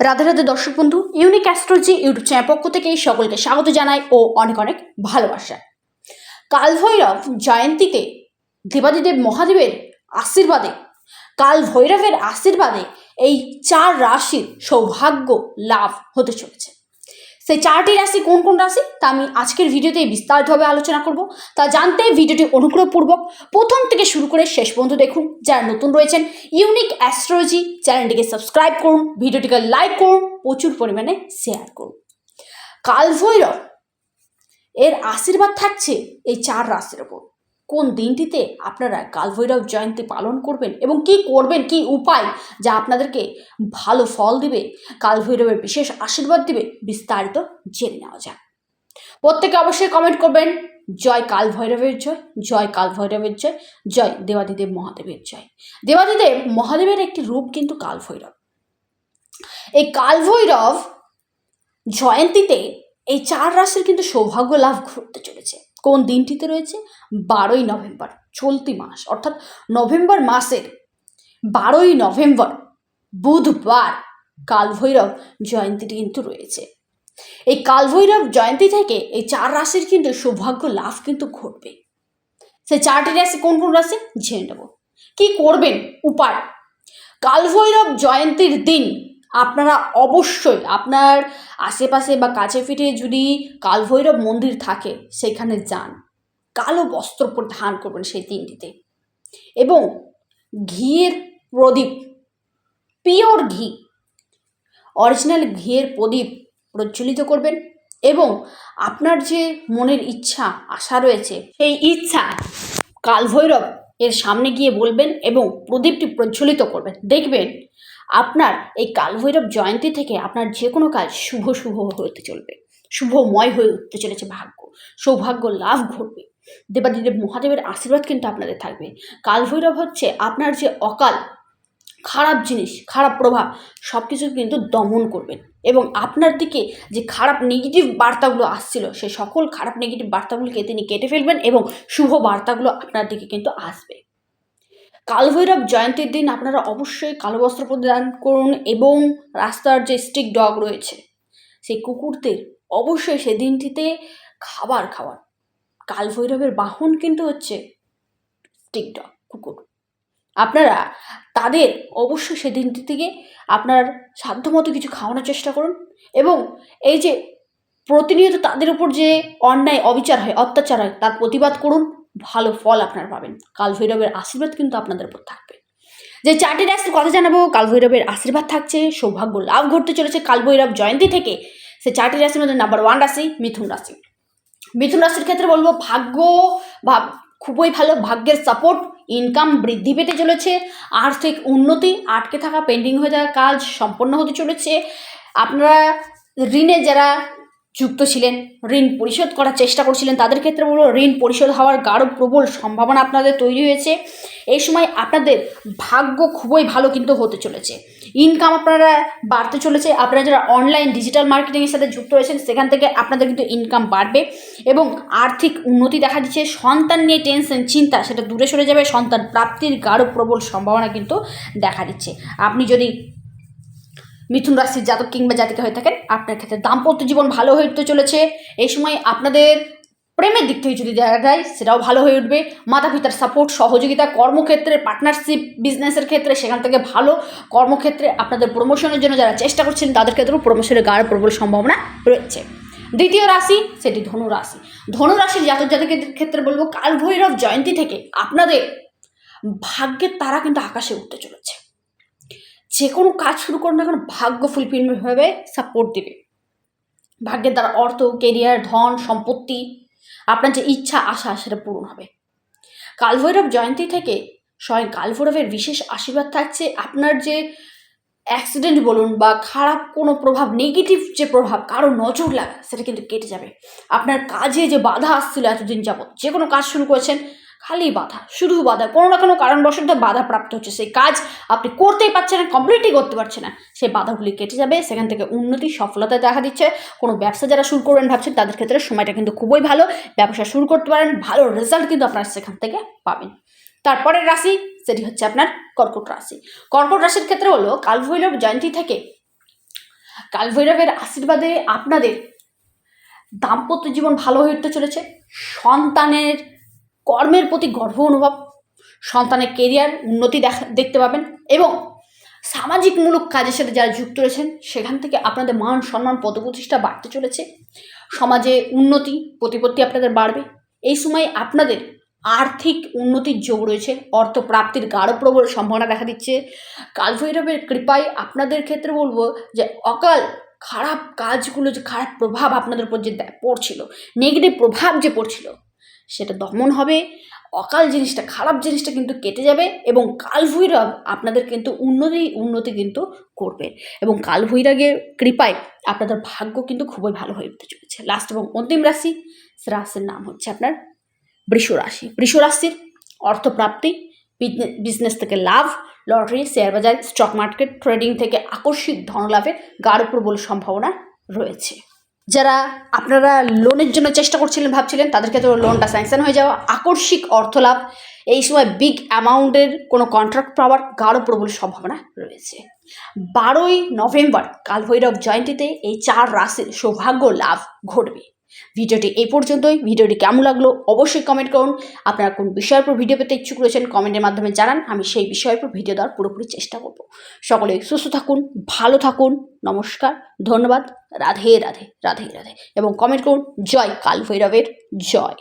রাধে রাধে দর্শক বন্ধু unique astrology YouTube channel পক্ষ থেকে সকলকে স্বাগত জানাই ও অনেক অনেক ভালোবাসা। কালভৈরব জয়ন্তীতে দেবাদিদেব মহাদেবের আশীর্বাদে কাল ভৈরবের আশীর্বাদে এই চার রাশির সৌভাগ্য লাভ হতে চলেছে। সেই চারটি রাশি কোন কোন রাশি? তা আমি আজকের ভিডিওতে বিস্তারিতভাবে আলোচনা করব। তা জানতে ভিডিওটি অনুগ্রহপূর্বক প্রথম থেকে শুরু করে শেষ পর্যন্ত দেখুন। যারা নতুন রয়েছেন ইউনিক অ্যাস্ট্রোলজি চ্যানেলটিকে সাবস্ক্রাইব করুন, ভিডিওটিকে লাইক করুন, প্রচুর পরিমাণে শেয়ার করুন। কালভৈরব এর আশীর্বাদ থাকছে এই চার রাশির কোন দিনটিতে আপনারা কালভৈরব জয়ন্তী পালন করবেন এবং কি করবেন, কি উপায় যা আপনাদেরকে ভালো ফল দিবে, কালভৈরবের বিশেষ আশীর্বাদ দিবে, বিস্তারিত জেনে নেওয়া যাক। প্রত্যেকে অবশ্যই কমেন্ট করবেন, জয় কাল ভৈরবের জয় জয় কাল ভৈরবের জয় জয় দেবাদিদেব মহাদেবের জয়। দেবাদিদেব মহাদেবের একটি রূপ কিন্তু কাল ভৈরব এই কাল ভৈরব জয়ন্তীতে এই চার রাশির কিন্তু সৌভাগ্য লাভ ঘটতে চলেছে। কোন দিনটিতে রয়েছে? বারোই নভেম্বর, চলতি মাস। অর্থাৎ নভেম্বর মাসের বারোই নভেম্বর, বুধবার কালভৈরব জয়ন্তীটি কিন্তু রয়েছে। এই কালভৈরব জয়ন্তী থেকে এই চার রাশির কিন্তু সৌভাগ্য লাভ কিন্তু ঘটবে। সে চারটি রাশি কোন কোন রাশি? জেনে নেব। কি করবেন? উপায়। কালভৈরব জয়ন্তীর দিন আপনারা অবশ্যই আপনার আশেপাশে বা কাছে পিঠে যদি কালভৈরব মন্দির থাকে, সেখানে যান। কালো বস্ত্র পরিধান করবেন সেই দিনটিতে এবং ঘিয়ের প্রদীপ, পিওর ঘি, অরিজিনাল ঘিয়ের প্রদীপ প্রজ্বলিত করবেন এবং আপনার যে মনের ইচ্ছা, আশা রয়েছে, সেই ইচ্ছা কালভৈরব এর সামনে গিয়ে বলবেন এবং প্রদীপটি প্রজ্বলিত করবেন। দেখবেন আপনার এই কালভৈরব জয়ন্তী থেকে আপনার যে কোনো কাজ শুভ শুভ হতে চলবে। শুভময় হয়ে উঠতে চলেছে ভাগ্য। সৌভাগ্য লাভ ঘটবে। দেবাদিদেব মহাদেবের আশীর্বাদ কিন্তু আপনাদের থাকবে। কালভৈরব হচ্ছে আপনার যে অকাল, খারাপ জিনিস, খারাপ প্রভাব সব কিছু কিন্তু দমন করবেন এবং আপনার দিকে যে খারাপ নেগেটিভ বার্তাগুলো আসছিল, সে সকল খারাপ নেগেটিভ বার্তাগুলোকে তিনি কেটে ফেলবেন এবং শুভ বার্তাগুলো আপনার দিকে কিন্তু আসবে। কালভৈরব জয়ন্তীর দিন আপনারা অবশ্যই কালো বস্ত্র প্রদান করুন এবং রাস্তার যে স্টিক ডগ রয়েছে, সেই কুকুরদের অবশ্যই সেদিনটিতে খাবার খাওয়ান। কালভৈরবের বাহন কিন্তু হচ্ছে স্টিক ডগ, কুকুর। আপনারা তাদের অবশ্যই সেদিনটি থেকে আপনার সাধ্যমতো কিছু খাওয়ানোর চেষ্টা করুন এবং এই যে প্রতিনিয়ত তাদের উপর যে অন্যায়, অবিচার হয়, অত্যাচার হয়, তার প্রতিবাদ করুন। ভালো ফল আপনারা পাবেন। কালভৈরবের আশীর্বাদ কিন্তু আপনাদের উপর থাকবে। যে চারটি রাশির কথা জানাব, কালভৈরবের আশীর্বাদ থাকছে, সৌভাগ্য লাভ ঘটতে চলেছে কালভৈরব জয়ন্তী থেকে। সে চারটি রাশির মধ্যে নাম্বার ওয়ান রাশি, মিথুন রাশি। মিথুন রাশির ক্ষেত্রে বলব, ভাগ্য বা খুবই ভালো, ভাগ্যের সাপোর্ট ইনকাম বৃদ্ধি পেতে চলেছে, আর্থিক উন্নতি আটকে থাকা পেন্ডিং হয়ে যাওয়া কাজ সম্পন্ন হতে চলেছে। আপনারা ঋণে যারা যুক্ত ছিলেন, ঋণ পরিশোধ করার চেষ্টা করছিলেন, তাদের ক্ষেত্রে বলব ঋণ পরিশোধ হওয়ার গাঢ় প্রবল সম্ভাবনা আপনাদের তৈরি হয়েছে। এই সময় আপনাদের ভাগ্য খুবই ভালো কিন্তু হতে চলেছে। ইনকাম আপনারা বাড়তে চলেছে, আপনারা যারা অনলাইন ডিজিটাল মার্কেটিংয়ের সাথে যুক্ত রয়েছেন, সেখান থেকে আপনাদের কিন্তু ইনকাম বাড়বে এবং আর্থিক উন্নতি দেখা দিচ্ছে। সন্তান নিয়ে টেনশন চিন্তা, সেটা দূরে সরে যাবে। সন্তান প্রাপ্তির গাঢ় প্রবল সম্ভাবনা কিন্তু দেখা দিচ্ছে। আপনি যদি মিথুন রাশির জাতক কিংবা জাতিকা হয়ে থাকেন। আপনার ক্ষেত্রে দাম্পত্য জীবন ভালো হয়ে উঠতে চলেছে। এই সময় আপনাদের প্রেমের দিক থেকে যদি দেখা যায়, সেটাও ভালো হয়ে উঠবে। মাতা পিতার সাপোর্ট সহযোগিতা, কর্মক্ষেত্রে পার্টনারশিপ বিজনেসের ক্ষেত্রে সেখান থেকে ভালো। কর্মক্ষেত্রে আপনাদের প্রমোশনের জন্য যারা চেষ্টা করছেন তাদের ক্ষেত্রেও প্রমোশনের গাঢ় প্রবল সম্ভাবনা রয়েছে। দ্বিতীয় রাশি, সেটি ধনু রাশি। জাতক জাতকের ক্ষেত্রে বলব, কালভৈরব জয়ন্তী থেকে আপনাদের ভাগ্যের তারা কিন্তু আকাশে উঠতে চলেছে। যে কোনো কাজ শুরু করুন না কেন, ভাগ্য ফুলফিলভাবে সাপোর্ট দেবে। ভাগ্যের দ্বারা অর্থ কেরিয়ার ধন, সম্পত্তি, আপনার যে ইচ্ছা, আশা, সেটা পূরণ হবে। কালভৈরব জয়ন্তী থেকে স্বয়ং কালভৈরবের বিশেষ আশীর্বাদ থাকছে। আপনার যে অ্যাক্সিডেন্ট বলুন বা খারাপ কোনো প্রভাব নেগেটিভ যে প্রভাব, কারও নজর লাগা, সেটা কিন্তু কেটে যাবে। আপনার কাজে যে বাধা আসছিল এতদিন যাবৎ, যে কোনো কাজ শুরু করেছেন খালি বাধা শুধু বাধা, কোনো না কোনো কারণবশত বাধা প্রাপ্ত হচ্ছে। সেই কাজ আপনি করতেই পারছেন না কমপ্লিটই করতে পারছেন না। সেই বাধাগুলি কেটে যাবে, সেখান থেকে উন্নতি সফলতা দেখা দিচ্ছে। কোনো ব্যবসা যারা শুরু করবেন ভাবছেন, তাদের ক্ষেত্রে সময়টা কিন্তু খুবই ভালো। ব্যবসা শুরু করতে পারেন, ভালো রেজাল্ট কিন্তু আপনারা সেখান থেকে পাবেন। তারপরের রাশি, সেটি হচ্ছে আপনার কর্কট রাশি। কর্কট রাশির ক্ষেত্রে হলো, কালভৈরব জয়ন্তী থেকে কালভৈরবের আশীর্বাদে আপনাদের দাম্পত্য জীবন ভালো হয়ে উঠতে চলেছে। সন্তানের কর্মের প্রতি গর্ব অনুভব, সন্তানের কেরিয়ার উন্নতি দেখা দেখতে পাবেন এবং সামাজিকমূলক কাজের সাথে যারা যুক্ত রয়েছেন, সেখান থেকে আপনাদের মান সম্মান পদপ্রতিষ্ঠা বাড়তে চলেছে। সমাজে উন্নতি প্রতিপত্তি আপনাদের বাড়বে। এই সময় আপনাদের আর্থিক উন্নতির যোগ রয়েছে অর্থ প্রাপ্তির গাঢ় প্রবল সম্ভাবনা দেখা দিচ্ছে। কালভৈরবের কৃপায় আপনাদের ক্ষেত্রে বলব যে, অকাল খারাপ কাজগুলো যে, খারাপ প্রভাব আপনাদের উপর যে, পড়ছিল নেগেটিভ প্রভাব যে, পড়ছিল সেটা দমন হবে। অকাল জিনিসটা, খারাপ জিনিসটা কিন্তু কেটে যাবে এবং কালভৈরব আপনাদের কিন্তু উন্নতি উন্নতি কিন্তু করবে। এবং কালভৈরবের কৃপায় আপনাদের ভাগ্য কিন্তু খুবই ভালো হয়ে উঠতে চলেছে। লাস্ট এবং অন্তিম রাশি রাশির নাম হচ্ছে আপনার বৃষ রাশি। অর্থপ্রাপ্তি, বিজনে- বিজনেস থেকে লাভ, লটারি, শেয়ার বাজার স্টক মার্কেট ট্রেডিং থেকে আকস্মিক ধনলাভের গাঢ় প্রবল সম্ভাবনা রয়েছে। যারা আপনারা লোনের জন্য চেষ্টা করছিলেন, ভাবছিলেন তাদের ক্ষেত্রে লোনটা স্যাংশন হয়ে যাওয়া। আকস্মিক অর্থলাভ এই সময় বিগ অ্যামাউন্টের কোনো কন্ট্রাক্ট পাওয়ার গাঢ় প্রবল সম্ভাবনা রয়েছে? বারোই নভেম্বর, কালভৈরব জয়ন্তীতে এই চার রাশির সৌভাগ্য লাভ ঘটবে। ভিডিওটি এই পর্যন্তই। ভিডিওটি কেমন লাগল অবশ্যই কমেন্ট করুন। আপনারা কোন বিষয়ের উপর ভিডিও পেতে ইচ্ছুক রয়েছেন কমেন্টের মাধ্যমে জানান। আমি সেই বিষয়ের উপর ভিডিও দেওয়ার পুরোপুরি চেষ্টা করব। সকলে সুস্থ থাকুন, ভালো থাকুন। নমস্কার, ধন্যবাদ। রাধে রাধে রাধে রাধে। এবং কমেন্ট করুন, জয় কাল ভৈরবের জয়।